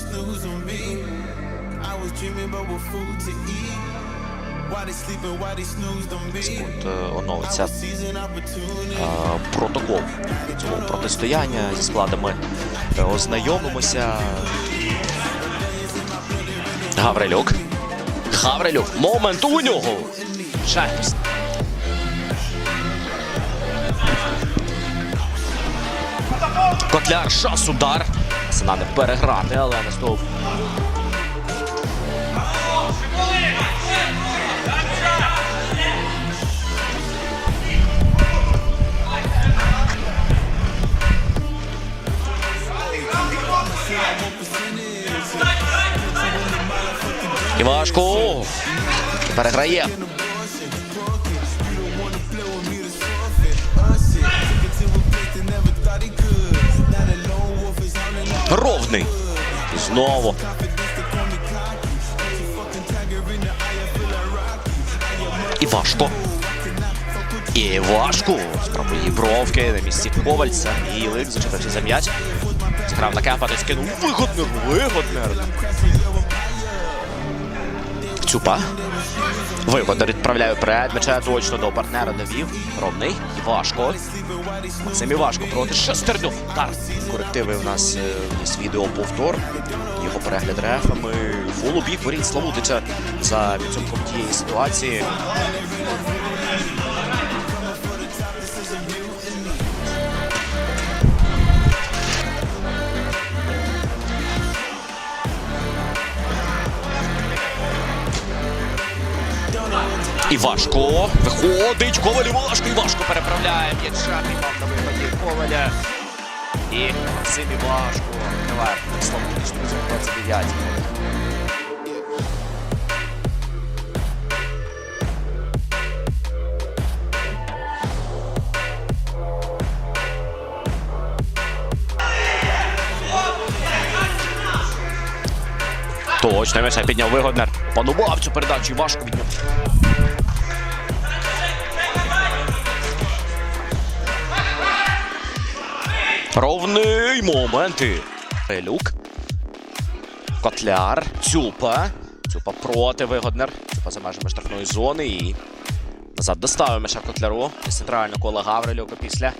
snooze on me. I was dreaming about what food to eat. Why they sleeping, why they snoozed on me. Секунд е, оновиться е, протокол цього протистояння зі складами. Е, Ознайомимося. Гаврилюк. Гаврилюк. Момент у нього. Шайбс. Котляр, шас, удар. Сина не переграти, але наступ. Івашко. Переграє. Ровний. Знову. І важко. І важко. Спробує бровки на місці Ковальця. І Лик зачепився за м'яч. Зіграв на кемпа, той скинув. Вигоднер, вигоднер. Цюпа. Вигоднер відправляє вперед. Меча точно до партнера довів. Ровний. Важко. Самі важко проти шестерню. Корективи у нас е, є відео повтор. Його перегляд рефами. Фулубік воріт Славутича за підсумком тієї ситуації. Івашко виходить. Коваль Івашко. Івашко переправляє м'яча. Піймав на виході Коваля. І Максим Івашко. Славутич, друзі, 29. Точно м'яча підняв вигоднер. Панував цю передачу і важко від нього. Ровний моменти. Люк. Котляр. Цюпа. Цюпа проти вигоднер. Цюпа за межами штрафної зони і назад доставив м'яча Котляру. Із центрального кола Гаврилюка після.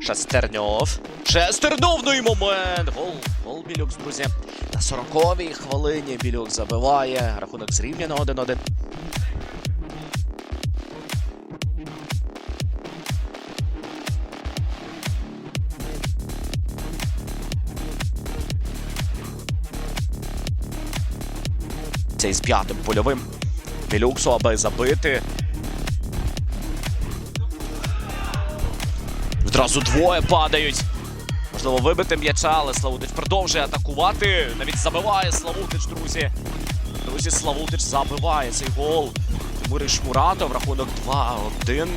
Шестерньов. Шестерньов, ну і момент. Гол. Гол Білюкс, друзі. На 40-й хвилині Білюк забиває. Рахунок зрівняно 1-1. Це із п'ятим польовим Білюксу, аби забити. Відразу двоє падають. Можливо, вибити м'яча, але Славутич продовжує атакувати. Навіть забиває Славутич, друзі. Друзі, Славутич забиває цей гол. Тимур Шмуратов, рахунок 2-1.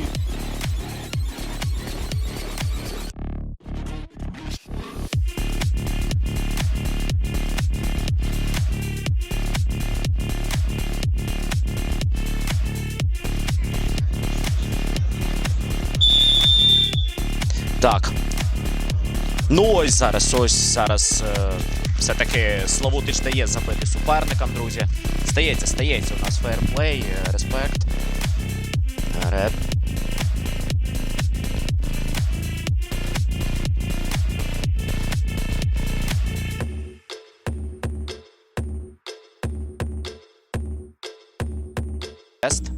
Так. Ну ось зараз, ось зараз е, все-таки Славутич дає забити суперникам, друзі. Стається, стається у нас фейерплей, е, респект. Реп.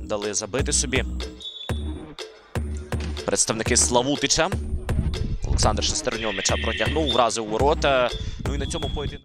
Дали забити собі. Представники Славутича. Олександр Шестерньо м'яча протягнув, вразив ворота. Ну і на цьому поєдинку.